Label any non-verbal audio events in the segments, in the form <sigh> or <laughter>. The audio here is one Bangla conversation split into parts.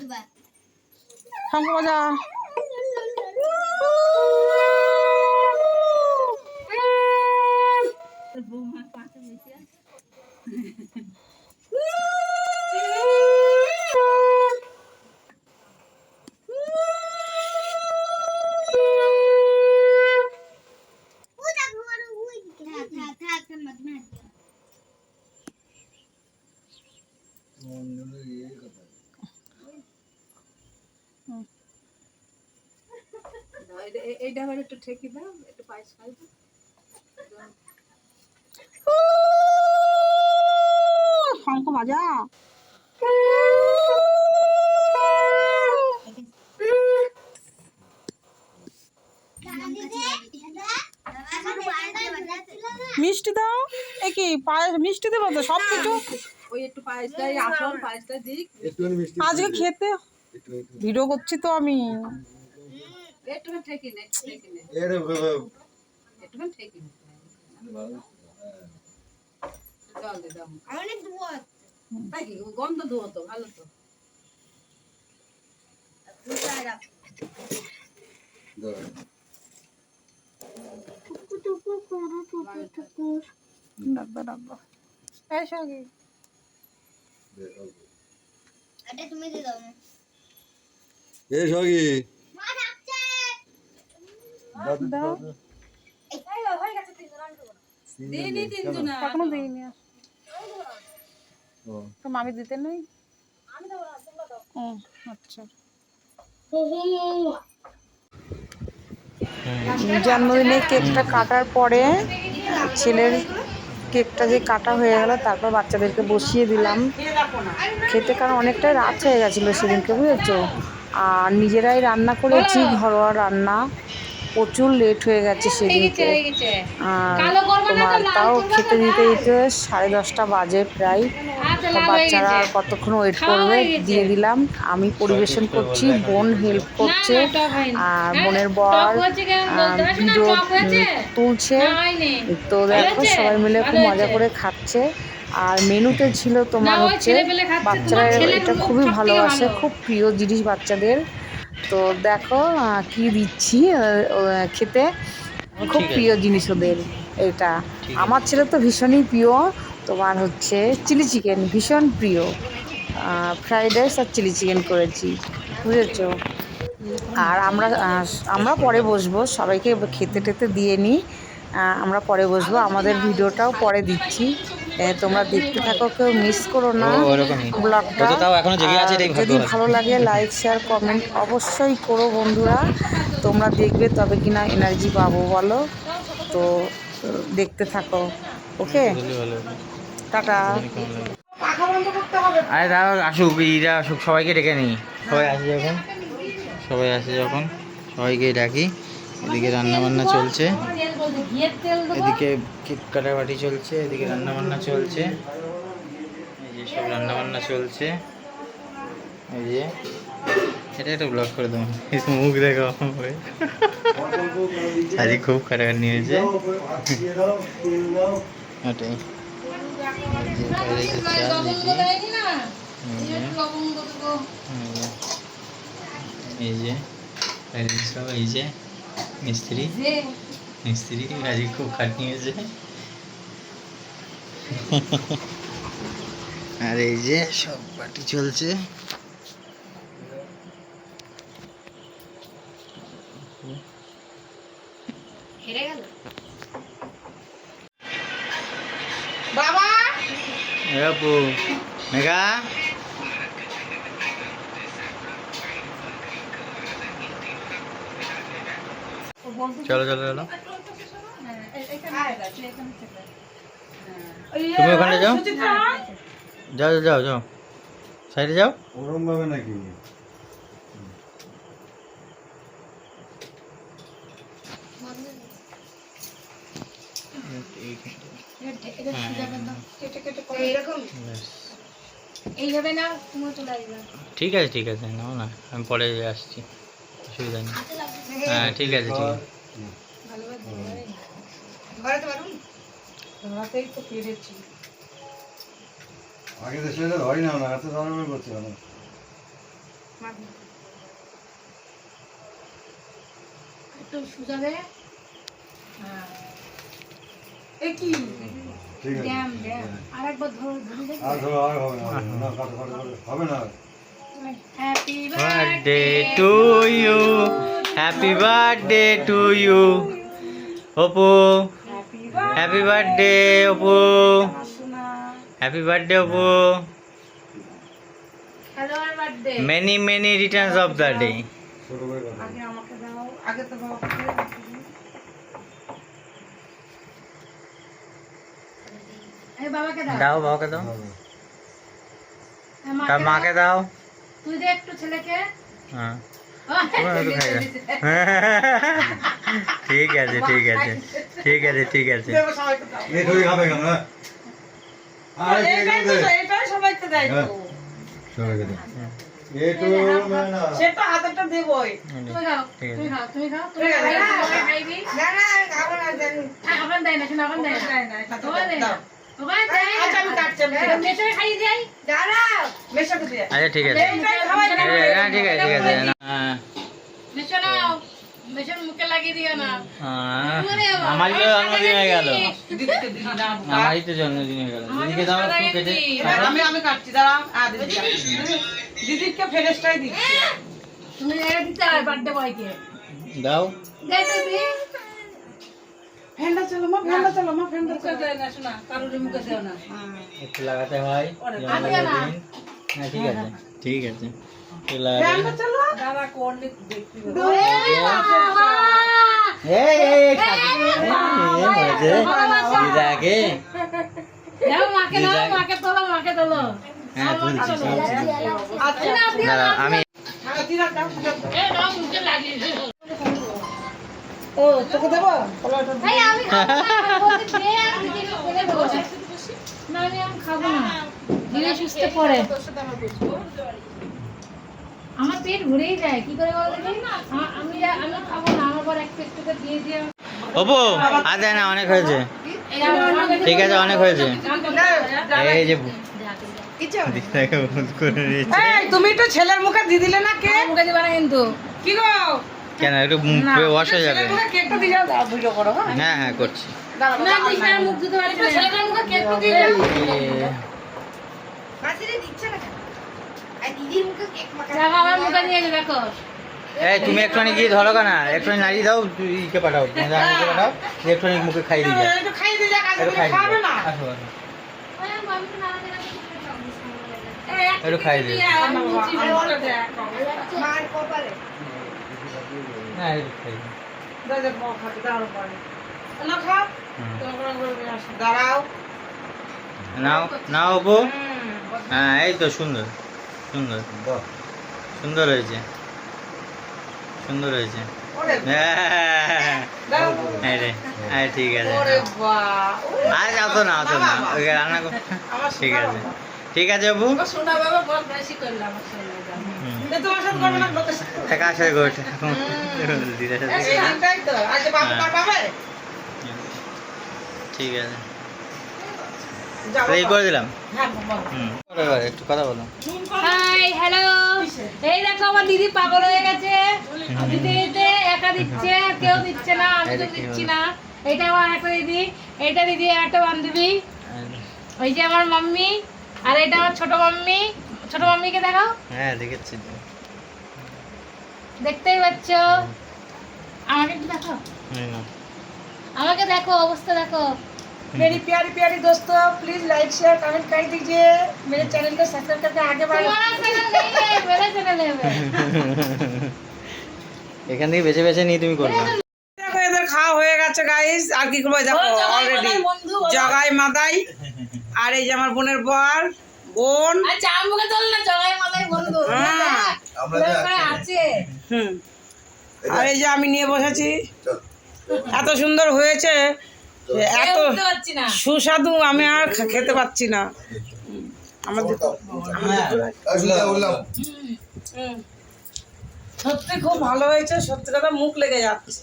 দেবা শঙ্খ এইটা আবার একটু ঠেকি দাও একটু পায়েস শঙ্খ বাজা। মিষ্টি দাও। এ কি পায়েস মিষ্টি দেবো তো সব কিছু ওই একটু পায়েসটাই আসল পায়েসটা দিক। আজকে খেতে ভিডিও করছি তো আমি। একটুখানি ঠেকি নে ঠেকি নে এর একটুখানি ঠেকি নে জল দে দাও অনেক দুয়ার তাই কি গন্ধ ধুয়ো তো ভালো তো ডাব্বা ডাব্বা এই সঙ্গে এটা তুমি দিয়ে দাও এ সগি মা ডাকছে দাও দিইনি তিনজন এখনও দিইনি তো মামি দিতে নেই? আচ্ছা। জন্মদিনে কেকটা কাটার পরে ছেলের কেকটা যে কাটা হয়ে গেল তারপর বাচ্চাদেরকে বসিয়ে দিলাম। খেতে কারণ অনেকটাই রাত হয়ে গেছিল সেদিনকে বুঝেছ? আর নিজেরাই রান্না করেছি ঘরোয়া রান্না। প্রচুর লেট হয়ে গেছে সেদিনকে। আর তোমার তাও খেতে দিতে দিতে সাড়ে দশটা বাজে প্রায়। বাচ্চারা আর কতক্ষণ ওয়েট করবে দিয়ে দিলাম। আমি পরিবেশন করছি বোন হেল্প করছে। আর বোনের বর ভিডিও তুলছে। তো দেখো সবাই মিলে খুব মজা করে খাচ্ছে। আর মেনুতে ছিল তোমার হচ্ছে বাচ্চারা এটা খুবই ভালোবাসে খুব প্রিয় জিনিস বাচ্চাদের। তো দেখো কি দিচ্ছি খেতে। খুব প্রিয় জিনিস ওদের এটা। আমার ছেলে তো ভীষণই প্রিয়। তোমার হচ্ছে চিলি চিকেন ভীষণ প্রিয়। ফ্রাইড রাইস আর চিলি চিকেন করেছি বুঝেছ? আর আমরা আমরা পরে বসবো সবাইকে খেতে টেতে দিয়ে নিই আমরা পরে বসবো। আমাদের ভিডিওটাও পরে দিচ্ছি। তোমরা দেখতে থাকো কেউ মিস করো না ব্লগটা যদি ভালো লাগে লাইক শেয়ার কমেন্ট অবশ্যই করো বন্ধুরা। তোমরা দেখবে তবে কিনা এনার্জি পাবো বলো। তো দেখতে থাকো ওকে? টাটা। আরে দাও আসুক ইরা আসুক সবাইকে ডেকে নিই। সবাই আসে যখন? সবাই আসে যখন? সবাইকে ডাকি। এদিকে রান্না বান্না চলছে। এদিকে কেক কাটাবাটি চলছে এদিকে রান্না বান্না চলছে এই যে সব রান্না বান্না চলছে এই যে এটা একটা ব্লগ করে দেবো মুখ দেখো আজকে খুব কাটাকাটি হয়েছে এই যে সব এই যে মিস্ত্রি মিস্ত্রি আজকে খুব খাটনি হয়েছে? আর এই যে সব পার্টি চলছে। আপু মেঘা। চলো চলো চলো। তুমি ওখানে যাও? যাও যাও, যাও যাও। সাইডে যাও? ওরম ভাবে নাকি আসবে। ঠিক আছে ঠিক আছে নাও না আমি পরে আসছি অসুবিধা নেই। হ্যাঁ ঠিক আছে ঠিক আছে। তো পেরেছি। আগে দেশে ধরি না না হাতে ধরবে করছে না একটু সুজাবে ঠিক আছে। Dam dam. আর একবার ধরে আর ধরো আর হবে না না। কাটো কাটো কাটো হবে না। Happy birthday to you happy birthday to you Apu happy birthday Apu happy birthday Apu many many returns of the day দাও বাবাকে দাও। হ্যাঁ, তার মাকে দাও। দাও। তুই দে একটু ছেলেকে। হ্যাঁ। ঠিক আছে ঠিক আছে ঠিক আছে ঠিক আছে। এই তুই খাবে কেন হ্যাঁ? হ্যাঁ, না। হ্যাঁ, আচ্ছা, হ্যাঁ, ঠিক আছে। হ্যাঁ ঠিক আছে ঠিক আছে হ্যাঁ। হ্যাঁ, আমারই তো জন্মদিন হয়ে গেল। দিদিকে আমারই তো জন্মদিন হয়ে গেল। দিদিকে দাও কেটে। আমি আমি কাটছি দাঁড়াও। দিদি দিদিকে ফেরেস্টাই দিচ্ছি। তুমি দিতে বার্থডে বয়কে। দাও। তুমি ফ্যানটা চলো মা ফ্যানটা চলো মা ফ্যানটা চলো। দেয় না শোনা কারোর মুখে দেও না। একটু লাগাতে হয় হ্যাঁ ঠিক আছে ঠিক আছে। ফ্যানটা চলো? কোন এই এই দিদাকে দাও মাকে দাও মাকে তোলো মাকে তোলো। হ্যাঁ। আচ্ছা আমি দিদা দাও এ দাও মুখে লাগিয়ে দিও ও তোকে দেবো? না আমি খাব না। সুস্থ পড়ে। আমার পেট ভরেই যায় কি করে বলো আমি আমি খাব না আমার পর একটু একটু করে দিয়ে দিয়ে অপু আর দেয় না অনেক হয়েছে। ঠিক আছে অনেক হয়েছে। এই যে তুমি তো ছেলের মুখে দিয়ে দিলে না কে? মুখে দিবা না কিন্তু। কি গো? কেন? একটু ওয়াশ হয়ে যাবে। হ্যাঁ? হ্যাঁ হ্যাঁ করছি। এই তুমি একটুখানি গিয়ে ধরো না একটুখানি নাড়িয়ে দাও তুই ইকে পাঠাও পাঠাও একটুখানি মুখে খাইয়ে দিয়ে। আসো আসো। খাইয়ে দিয়ে দিয়ে আর লুচি ভালো দেখ না দাও না খাও। করে আসো। দাঁড়াও। নাও নাও হ্যাঁ এই তো সুন্দর সুন্দর। সুন্দর হয়েছে। সুন্দর হয়েছে। হ্যাঁ হ্যাঁ ঠিক আছে। না না ওই রান্না কর। ঠিক আছে। ঠিক আছে অপু শোনা বাবা বল বেশি করলাম হ্যাঁ। তার পাবে ঠিক আছে। এই করে দিলাম। হ্যাঁ বল হুম। এবার একটু কথা বলো। Hi hello. এই দেখো আমার দিদি পাগল হয়ে গেছে। দিদি দিতে একা দিচ্ছে কেউ দিচ্ছে না আমি তো দিচ্ছি না। এটা আমার একটা দিদি এটা দিদি একটা বান্ধবী। ওই যে আমার মাম্মি আর এটা আমার ছোট মাম্মি। ছোট মাম্মিকে দেখাও হ্যাঁ দেখেছি তো। দেখতেই পাচ্ছ আমাকে একটু দেখো এই নাও। আমাকে দেখো অবস্থা দেখো मेरी प्यारी प्यारी दोस्तों प्लीज लाइक शेयर कमेंट कर दीजिए मेरे चैनल को सब्सक्राइब करके आगे बढ़ो তোমার চ্যানেল নেই রে, মেরে চ্যানেল নেবে এখান থেকে বেছে বেছে নিয়ে তুমি করবে দেখো এদের খাওয়া হয়ে গেছে গাইস আর কি করবো দেখো অলরেডি জগাই মাদাই আর এই যে আমার বোনের বর বোন। আচ্ছা আমাকে না জগাই মাথায় বন্ধু। হ্যাঁ। আছে। হুম। আর এই যে আমি নিয়ে বসেছি। এত সুন্দর হয়েছে এত সুস্বাদু আমি আর খেতে পাচ্ছি না। আমাদের সত্যি খুব ভালো হয়েছে সত্যি কথা মুখ লেগে যাচ্ছে।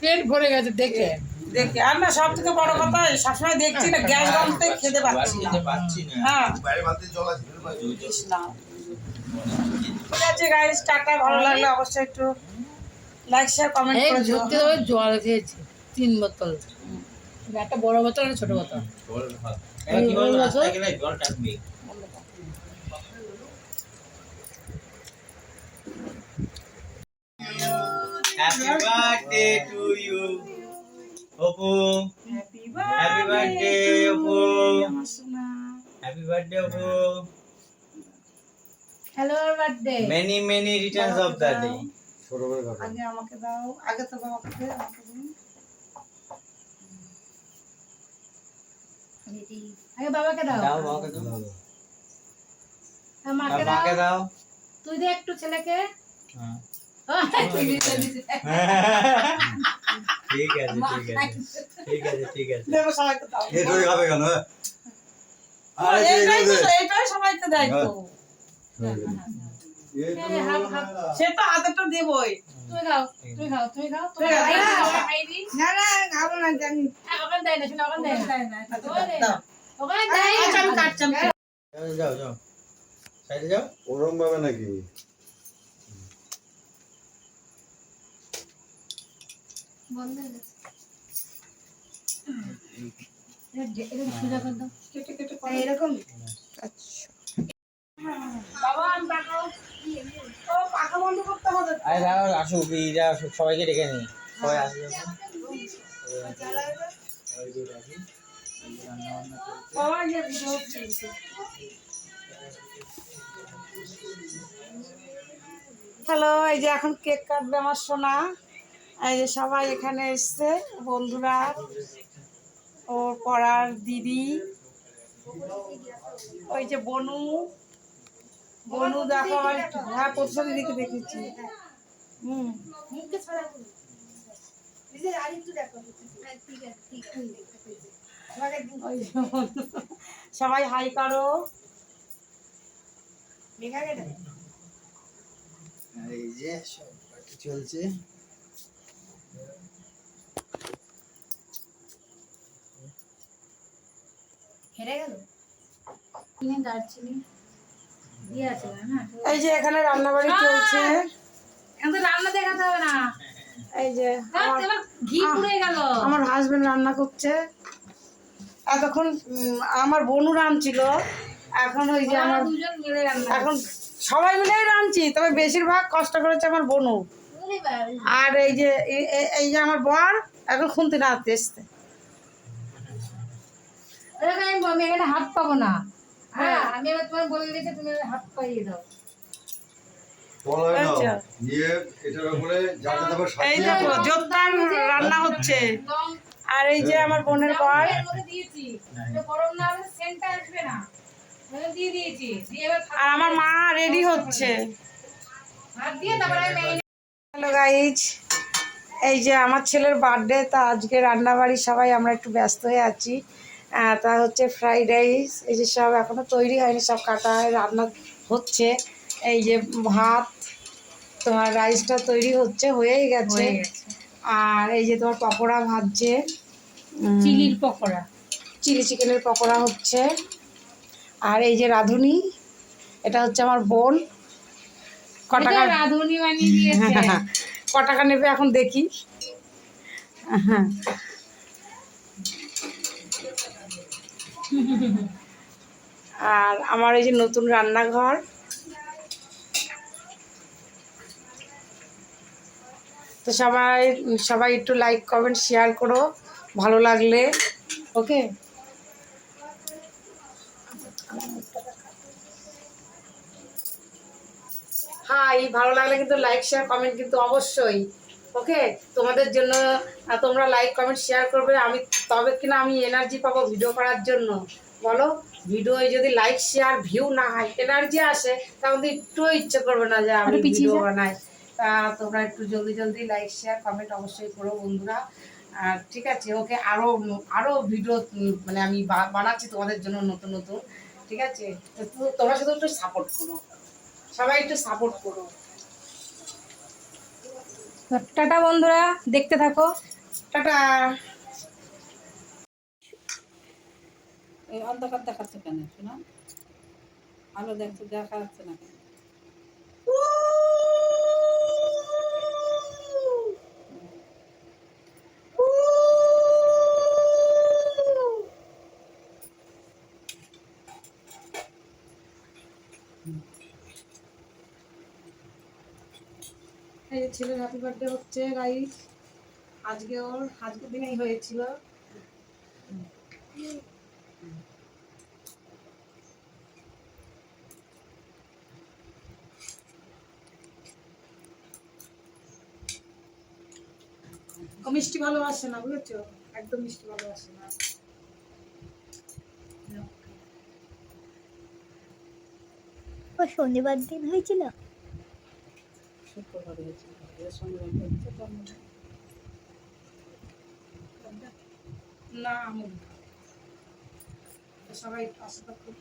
পেট ভরে গেছে দেখে। দেখে। আর না সব থেকে বড় কথা সবসময় দেখছি না গ্যাস বানতে খেতে পাচ্ছি না। হ্যাঁ। না, ঠিক আছে গাইস টাটা ভালো লাগলে অবশ্যই একটু লাইক শেয়ার কমেন্ট করে দিও। ঢুকতে দেবে জল খেয়েছি তিন বোতল। একটা বড় বোতল একটা ছোট বোতল? এবার কি বলব Apu. Happy happy birthday Apu. Happy birthday Apu. Hello birthday many many returns of the day ছোট করে কাটো আগে আমাকে দাও। আগে তো আমাকে দিন। আগে বাবাকে দাও। দাও বাবাকে দাও। দাও। মাকে দাও। তুই দে একটু ছেলেকে। হ্যাঁ। ঠিক হ্যাঁ? দেয় না না না ওখানে দেয় না ওখানে দেয় না ওখানে দেয় আচ্ছা নাকি আসুক সবাইকে ডেকে নি সবাই আসবে হ্যালো এই যে এখন কেক কাটবে আমার সোনা। এই সবাই এখানে এসছে, বন্ধুরা, ওর পড়ার দিদি, ওই যে বনু বনু দেখো, আমার হ্যাঁ প্রতিশোধ দিদিকে দেখেছি। হুম। সবাই হাই করো। এই যে সব চলছে। হেরে গেল? চিনি দারচিনি না? এই যে এখানে রান্নাবাড়ি চলছে। এখন তো রান্না দেখাতে হবে না। এই যে আমার গেল। আমার হাজবেন্ড রান্না করছে। এতক্ষণ আমার বোনু রাঁধছিল। এখন ওই যে আমার দুজন মিলে রান্না এখন সবাই মিলেই রাঁধছি তবে বেশিরভাগ কষ্ট করেছে আমার বোনু। আর এই যে এই- যে আমার বর এখন খুন্তি রাঁধতে এসছে। আমি আমি এখানে হাত পাবো না। হ্যাঁ। আমি এবার তোমার বলে দিয়েছি তুমি হাত পাইয়ে দাও। আচ্ছা। নিয়ে এটার উপরে যা যা দেবে এই দেখো জোরদার রান্না হচ্ছে। আর এই যে আমার বোনের বর। এর মধ্যে দিয়েছি। এটা গরম না হলে সেন্টটা আসবে না। আমি দিয়ে দিয়েছি। দিয়ে এবার ভাত- আর আমার মা রেডি হচ্ছে। আমি হ্যালো গাইজ এই যে আমার ছেলের বার্থডে তা আজকে রান্নাবাড়ি সবাই আমরা একটু ব্যস্ত হয়ে আছি। তা হচ্ছে ফ্রাইড রাইস এই যে সব এখনও তৈরি হয়নি সব কাটা রান্না হচ্ছে। এই যে ভাত তোমার রাইসটা তৈরি হচ্ছে হয়েই গেছে। আর এই যে তোমার পকোড়া ভাজছে চিলির পকোড়া। চিলি চিকেনের পকোড়া হচ্ছে। আর এই যে রাঁধুনি এটা হচ্ছে আমার বোন। কটাকা রাঁধুনি বানিয়ে দিয়েছে। <laughs> ক টাকা নেবে এখন দেখি। হ্যাঁ <laughs> আর আমার এই যে নতুন রান্নাঘর। তো সবাই সবাই একটু লাইক কমেন্ট শেয়ার করো। ভালো লাগলে ওকে হাই ভালো লাগলে কিন্তু লাইক শেয়ার কমেন্ট কিন্তু অবশ্যই। ওকে? তোমাদের জন্য তোমরা লাইক কমেন্ট শেয়ার করবে। আমি তবে কিনা আমি এনার্জি পাবো ভিডিও করার জন্য। বলো? ভিডিওয় যদি লাইক শেয়ার ভিউ না হয় এনার্জি আসে তাহলে একটুও ইচ্ছে করবে না যে আমি ভিডিও বানাই। তা তোমরা একটু জলদি জলদি লাইক শেয়ার কমেন্ট অবশ্যই করো বন্ধুরা। আর ঠিক আছে ওকে আরও আরও ভিডিও মানে আমি বানাচ্ছি তোমাদের জন্য নতুন নতুন। ঠিক আছে? তো তো- তোমরা শুধু একটু সাপোর্ট করো। সবাই একটু সাপোর্ট করো। তো টাটা বন্ধুরা দেখতে থাকো। টাটা। এই অন্ধকার দেখাচ্ছে কেন শোনা? আলো দেখছ দেখা যাচ্ছে না কেন? ছেলের হ্যাপি বার্থডে হচ্ছে গাইস আজকে ওর আজকের দিনেই হয়েছিল। ও মিষ্টি ভালোবাসে না বুঝেছ? একদম মিষ্টি ভালোবাসে না। ও শনিবার দিন হয়েছিল? শুক্রবার হয়েছিল। না সবাই একটু আশীর্বাদ করো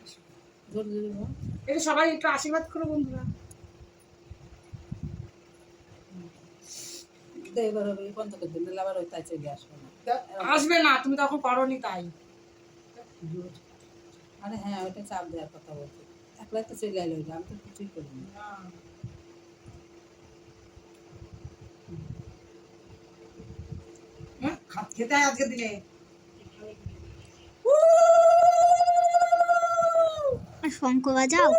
সবাই একটু আশীর্বাদ বন্ধুরা এবার হবে বন্ধ করে দিন আবার ওই তাই চলে আসবে না আসবে না তুমি তখন করনি তাই আরে হ্যাঁ ওটা চাপ দেওয়ার কথা বলছি একলাই তো চলে এলো ওইটা, আমি তো কিছুই করিনি হ্যাঁ, খাত হয় আজকের দিনে। শঙ্খ বাজাও।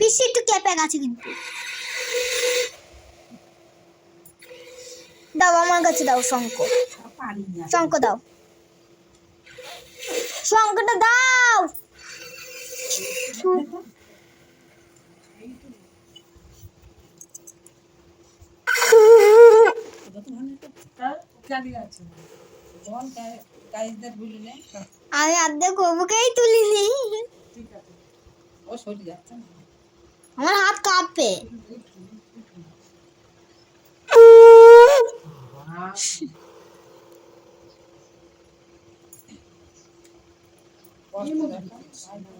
বেশি একটু ক্যাপে গেছে কিন্তু। দাও আমার কাছে দাও শঙ্খ। না শঙ্খ দাও। শঙ্খটা দাও জানি আছে বল গাইজদের বুঝলে আমি অর্ধেক গবুকেই তুলিনি। আমার হাত কাঁপে ভাই বোন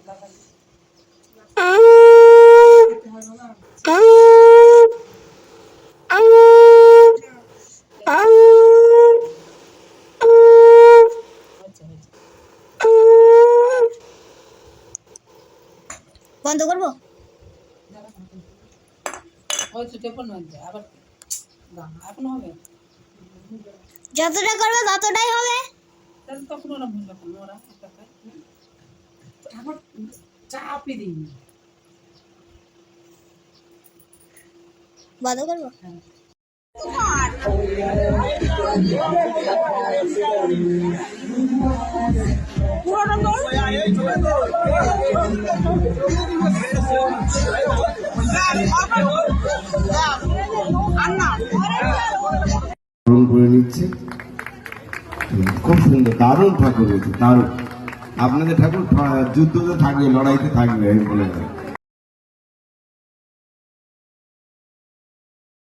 দাদা হচ্ছে হচ্ছে বন্ধ করব? ওই তো টেপন মধ্যে আবার কি? এখন হবে? যতটা করবে ততটাই হবে। বন্ধ করব? গ্রহণ করে নিচ্ছে। খুব সুন্দর, দারুণ ঠাকুর হয়েছে, দারুণ। আপনাদের ঠাকুর যুদ্ধ যুদ্ধতে থাকবে, লড়াইতে থাকবে, আমি বলে